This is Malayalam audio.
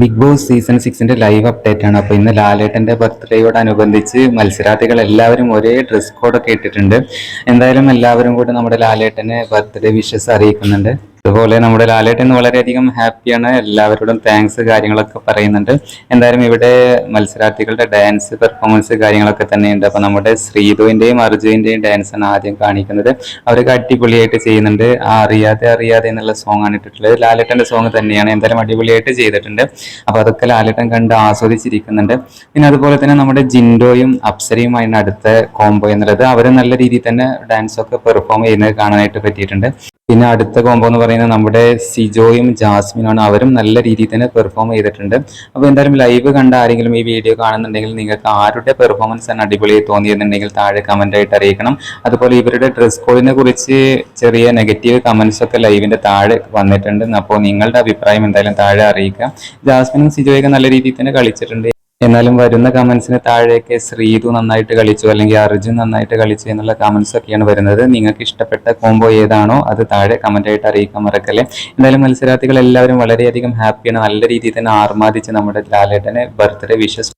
ബിഗ് ബോസ് സീസൺ സിക്സിന്റെ ലൈവ് അപ്ഡേറ്റ് ആണ്. അപ്പോൾ ഇന്ന് ലാലേട്ടന്റെ ബർത്ത്ഡേയോടനുബന്ധിച്ച് മത്സരാർത്ഥികൾ എല്ലാവരും ഒരേ ഡ്രസ് കോഡൊക്കെ ഇട്ടിട്ടുണ്ട്. എന്തായാലും എല്ലാവരും കൂടെ നമ്മുടെ ലാലേട്ടനെ ബർത്ത്ഡേ വിഷസ് അറിയിക്കുന്നുണ്ട്. അതുപോലെ നമ്മുടെ ലാലേട്ടൻ വളരെയധികം ഹാപ്പിയാണ്. എല്ലാവരോടും താങ്ക്സ് കാര്യങ്ങളൊക്കെ പറയുന്നുണ്ട്. എന്തായാലും ഇവിടെ മത്സരാർത്ഥികളുടെ ഡാൻസ് പെർഫോമൻസ് കാര്യങ്ങളൊക്കെ തന്നെയുണ്ട്. അപ്പോൾ നമ്മുടെ ശ്രീധുവിന്റെയും അർജുവിന്റെയും ഡാൻസ് ആണ് ആദ്യം കാണിക്കുന്നത്. അവരൊക്കെ അടിപൊളിയായിട്ട് ചെയ്യുന്നുണ്ട്. ആ അറിയാതെ അറിയാതെ എന്നുള്ള സോങ് ആണ് ഇട്ടിട്ടുള്ളത്. ലാലേട്ടന്റെ സോങ് തന്നെയാണ്. എന്തായാലും അടിപൊളിയായിട്ട് ചെയ്തിട്ടുണ്ട്. അപ്പോൾ അതൊക്കെ ലാലേട്ടൻ കണ്ട് ആസ്വദിച്ചിരിക്കുന്നുണ്ട്. പിന്നെ അതുപോലെ തന്നെ നമ്മുടെ ജിൻഡോയും അപ്സരയും അടുത്ത കോംബോ എന്നുള്ളത്. അവർ നല്ല രീതിയിൽ തന്നെ ഡാൻസൊക്കെ പെർഫോം ചെയ്യുന്നത് കാണാനായിട്ട് പറ്റിയിട്ടുണ്ട്. പിന്നെ അടുത്ത കോംബോ എന്ന് പറയുന്നത് നമ്മുടെ സിജോയും ജാസ്മിനാണ്. അവരും നല്ല രീതിയിൽ തന്നെ പെർഫോം ചെയ്തിട്ടുണ്ട്. അപ്പോൾ എന്തായാലും ലൈവ് കണ്ട ആരെങ്കിലും ഈ വീഡിയോ കാണുന്നുണ്ടെങ്കിൽ നിങ്ങൾക്ക് ആരുടെ പെർഫോമൻസ് ആണ് അടിപൊളി തോന്നിയെന്നുണ്ടെങ്കിൽ താഴെ കമന്റ് ആയിട്ട് അറിയിക്കണം. അതുപോലെ ഇവരുടെ ഡ്രസ് കോഡിനെ കുറിച്ച് ചെറിയ നെഗറ്റീവ് കമൻസ് ഒക്കെ ലൈവിന്റെ താഴെ വന്നിട്ടുണ്ട്. അപ്പോൾ നിങ്ങളുടെ അഭിപ്രായം എന്തായാലും താഴെ അറിയിക്കുക ജാസ്മിനും സിജോയൊക്കെ നല്ല രീതിയിൽ തന്നെ കളിച്ചിട്ടുണ്ട്. എന്നാലും വരുന്ന കമൻസിന് താഴെയൊക്കെ ശ്രീതു നന്നായിട്ട് കളിച്ചു അല്ലെങ്കിൽ അർജുൻ നന്നായിട്ട് കളിച്ചു എന്നുള്ള കമൻസ് ഒക്കെയാണ് വരുന്നത്. നിങ്ങൾക്ക് ഇഷ്ടപ്പെട്ട കോംബോ ഏതാണോ അത് താഴെ കമന്റ് ആയിട്ട് അറിയിക്കാൻ മറക്കല്ലേ. എന്തായാലും മത്സരാർത്ഥികൾ എല്ലാവരും വളരെയധികം ഹാപ്പിയാണ് നല്ല രീതിയിൽ തന്നെ ആർമാദിച്ച് നമ്മുടെ ലാലേട്ടനെ ബർത്ത്ഡേ വിഷസ്